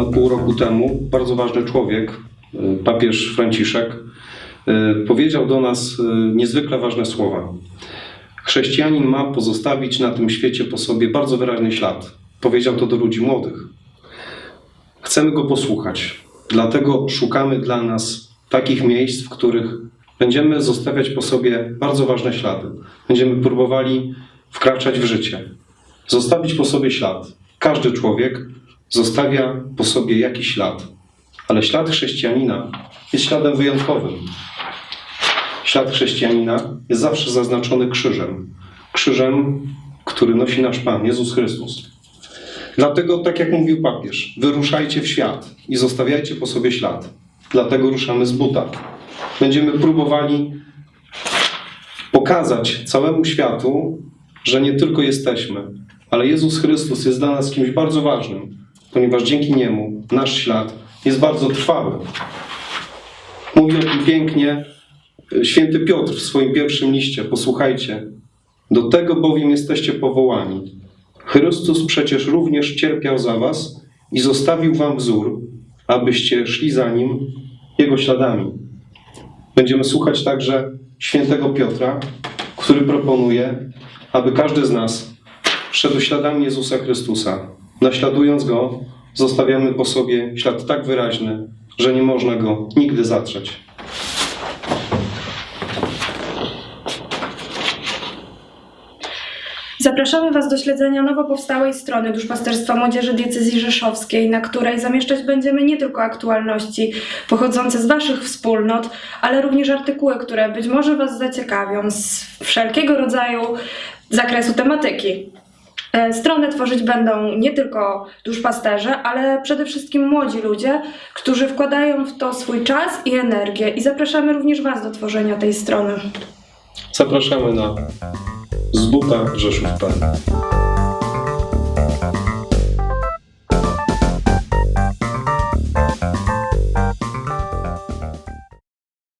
ponad pół roku temu bardzo ważny człowiek, y, papież Franciszek, y, powiedział do nas y, niezwykle ważne słowa. Chrześcijanin ma pozostawić na tym świecie po sobie bardzo wyraźny ślad. Powiedział to do ludzi młodych. Chcemy go posłuchać, dlatego szukamy dla nas takich miejsc, w których będziemy zostawiać po sobie bardzo ważne ślady. Będziemy próbowali wkraczać w życie, zostawić po sobie ślad. Każdy człowiek zostawia po sobie jakiś ślad, ale ślad chrześcijanina jest śladem wyjątkowym. Ślad chrześcijanina jest zawsze zaznaczony krzyżem. Krzyżem, który nosi nasz Pan, Jezus Chrystus. Dlatego, tak jak mówił papież, wyruszajcie w świat i zostawiajcie po sobie ślad. Dlatego ruszamy z buta. Będziemy próbowali pokazać całemu światu, że nie tylko jesteśmy, ale Jezus Chrystus jest dla nas kimś bardzo ważnym, ponieważ dzięki Niemu nasz ślad jest bardzo trwały. Mówi o tym pięknie święty Piotr w swoim pierwszym liście. Posłuchajcie. Do tego bowiem jesteście powołani. Chrystus przecież również cierpiał za was i zostawił wam wzór, abyście szli za nim jego śladami. Będziemy słuchać także świętego Piotra, który proponuje, aby każdy z nas szedł śladami Jezusa Chrystusa. Naśladując go, zostawiamy po sobie ślad tak wyraźny, że nie można go nigdy zatrzeć. Zapraszamy Was do śledzenia nowo powstałej strony Duszpasterstwa Młodzieży Diecezji Rzeszowskiej, na której zamieszczać będziemy nie tylko aktualności pochodzące z Waszych wspólnot, ale również artykuły, które być może Was zaciekawią z wszelkiego rodzaju zakresu tematyki. E, Stronę tworzyć będą nie tylko duszpasterze, ale przede wszystkim młodzi ludzie, którzy wkładają w to swój czas i energię. I zapraszamy również Was do tworzenia tej strony. Zapraszamy na zbuta Rzeszów.pl.